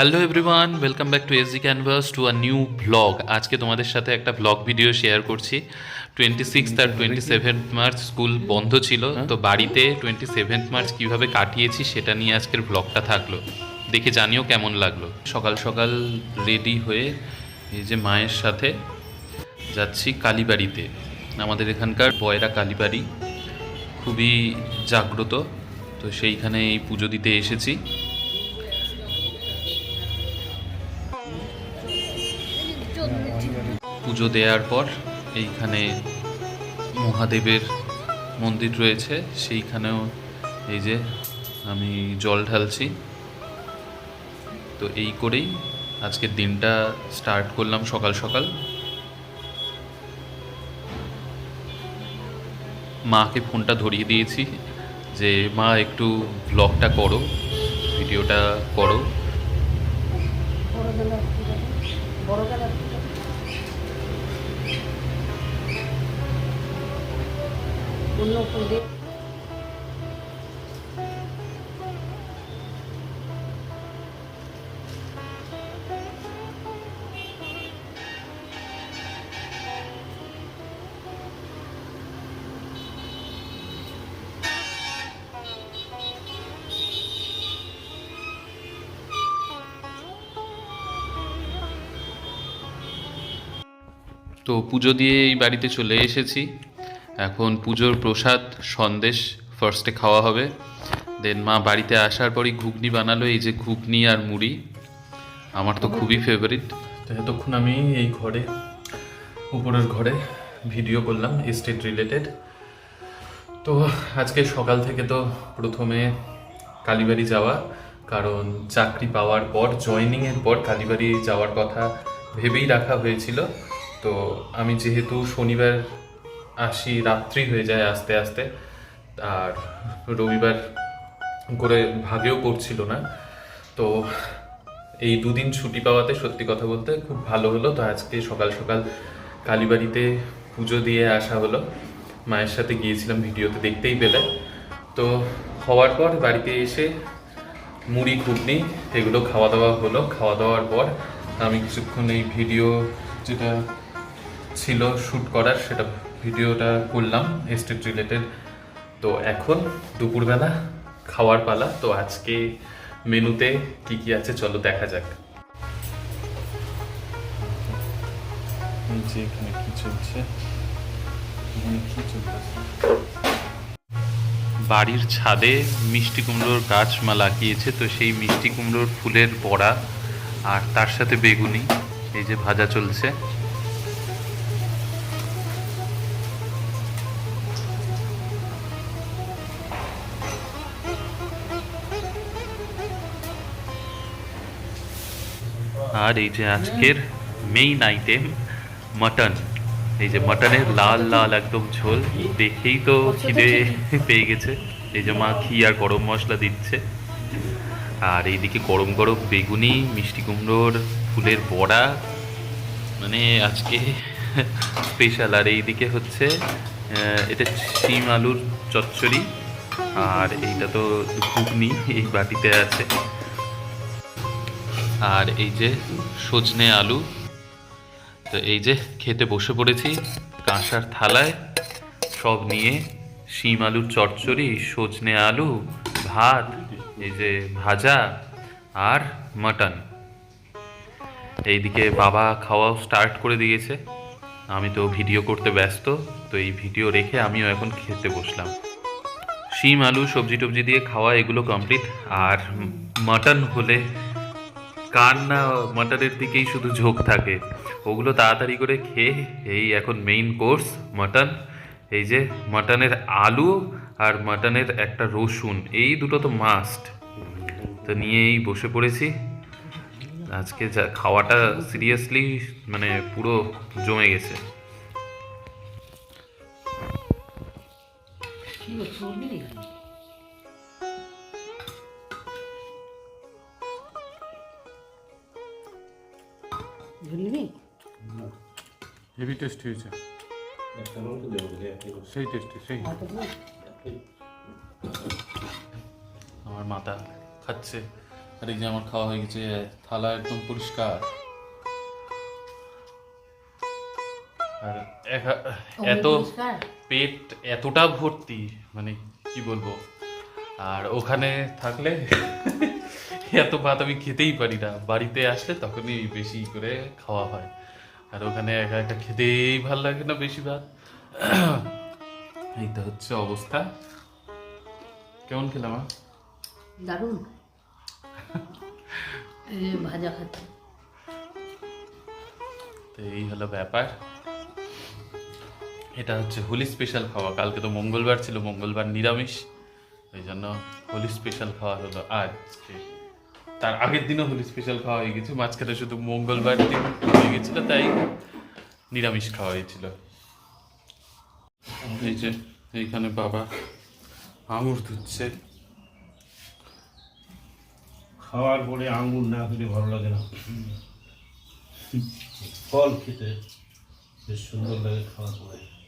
Hello everyone welcome back to SG canvas to a new blog আজকে তোমাদের সাথে একটা ব্লগ ভিডিও শেয়ার করছি। টোয়েন্টি সিক্স আর টোয়েন্টি সেভেন্থ মার্চ স্কুল বন্ধ ছিল তো বাড়িতে টোয়েন্টি সেভেন্থ মার্চ কীভাবে কাটিয়েছি সেটা নিয়ে আজকের ব্লগটা থাকল। দেখে জানিও কেমন লাগল। সকাল সকাল রেডি হয়ে এই যে মায়ের সাথে যাচ্ছি কালীবাড়িতে। আমাদের এখানকার বয়রা কালীবাড়ি খুবই জাগ্রত তো সেইখানে এই পুজো দিতে এসেছি। পুজো দেওয়ার পর এইখানে মহাদেবের মন্দির রয়েছে, সেইখানেও এই যে আমি জল ঢালছি। তো এই করেই আজকের দিনটা স্টার্ট করলাম সকাল সকাল। মাকে ফোনটা ধরিয়ে দিয়েছি যে, মা, একটু ব্লগটা করো, ভিডিওটা করো। বড় অন্য ফুল দিয়ে। তো পুজো দিয়ে এই বাড়িতে চলে এসেছি। এখন পুজোর প্রসাদ, সন্দেশ ফার্স্টে খাওয়া হবে। দেন মা বাড়িতে আসার পরই ঘুগনি বানালো, এই যে ঘুগনি আর মুড়ি। আমার তো খুবই ফেভারিট তো এতক্ষণ আমি এই ঘরে, উপরের ঘরে ভিডিও করলাম স্টেট রিলেটেড তো আজকে সকাল থেকে তো প্রথমে কালীবাড়ি যাওয়া, কারণ চাকরি পাওয়ার পর জয়েনিংয়ের পর কালীবাড়ি যাওয়ার কথা ভেবেই রাখা হয়েছিল। তো আমি যেহেতু শনিবার আসি রাত্রি হয়ে যায় আস্তে আস্তে। আর রবিবার করে ভাগেও পড়ছিল না। তো এই দুদিন ছুটি পাওয়াতে সত্যি কথা বলতে খুব ভালো হলো। তো আজকে সকাল সকাল কালীবাড়িতে পুজো দিয়ে আসা হলো। মায়ের সাথে গিয়েছিলাম ভিডিওতে, দেখতেই পেলে। তো হওয়ার পর বাড়িতে এসে মুড়ি, ঘুগনি এগুলো খাওয়া দাওয়া হলো। খাওয়া দাওয়ার পর আমি কিছুক্ষণ এই ভিডিও যেটা ছিল শ্যুট করার সেটা ভিডিওটা করলাম এস্টেট রিলেটেড তো এখন দুপুরবেলা খাওয়ার পালা। তো আজকে মেনুতে কি কি আছে চলো দেখা যাক। বাড়ির ছাদে মিষ্টি কুমড়োর গাছ মা লাগিয়েছে। তো সেই মিষ্টি কুমড়োর ফুলের বড়া আর তার সাথে বেগুনি। এই যে ভাজা চলছে। আর এই যে আজকের মেইন আইটেম মটন এই যে মটনের লাল লাল একদম ঝোল দেখেই তো খিদে পেয়ে গেছে। এই যে মা ঘি আর গরম মশলা দিচ্ছে। আর এইদিকে গরম গরম বেগুনি মিষ্টি কুমড়োর ফুলের বড়া। মানে আজকে স্পেশাল আর এইদিকে হচ্ছে এটা শিম আলুর চচ্চড়ি। আর এইটা তো ঘুগনি এই বাটিতে আছে। আর এই যে সজনে আলু, তো এই যে খেতে বসে পড়েছি কাঁসার থালায়, সব নিয়ে শিম আলুর চচ্চড়ি, সজনে আলু, ভাত, এই যে ভাজা আর মাটন। এইদিকে বাবা খাওয়াও স্টার্ট করে দিয়েছে। আমি তো ভিডিও করতে ব্যস্ত, তো এই ভিডিও রেখে আমিও এখন খেতে বসলাম। শিম, আলু, সবজি টবজি দিয়ে খাওয়া এগুলো কমপ্লিট আর মাটন হলে কার না মাটনের দিকেই শুধু ঝোঁক থাকে। ওগুলো তাড়াতাড়ি করে খেয়ে, এই এখন মেইন কোর্স মাটন এই যে মাটনের আলু আর মাটনের একটা রসুন, এই দুটো তো মাস্ট তো নিয়েই বসে পড়েছি। আজকে যা খাওয়াটা সিরিয়াসলি মানে পুরো জমে গেছে। কি হেভি টেস্ট হয়েছে। সেই টেস্টি সেই। আমার মাথা খাচ্ছে। আর এই যে আমার খাওয়া হয়ে গেছে থালা একদম পরিষ্কার। আর এত? পেট এতটা ভর্তি মানে কি বলব? আর ওখানে থাকলে এত ভাত আমি খেতেই পারি না। বাড়িতে আসলে তখনই বেশি করে খাওয়া হয়। আর ওখানে একা একা খেতেই ভালো লাগে না বেশি ভাত এই হচ্ছে অবস্থা। কেমন খেলাম? দারুণ। ভাজা খাচ্ছে তো এই হলো ব্যাপার। এটা হচ্ছে হোলি স্পেশাল খাওয়া। কালকে তো মঙ্গলবার ছিল মঙ্গলবার নিরামিষ। ওই জন্য হোলি স্পেশাল খাওয়া হলো আজকে। তার আগের দিনও হোলি স্পেশাল খাওয়া হয়ে গেছে। মাঝখানে শুধু মঙ্গলবার দিন হয়ে গেছিল, তাই নিরামিষ খাওয়া হয়েছিল। এই যে, এইখানে বাবা আঙুর ধুচ্ছে। খাওয়ার পরে আঙুর না খেলে ভালো লাগে না। ফল খেতে বেশ সুন্দর লাগে খাওয়ার পরে।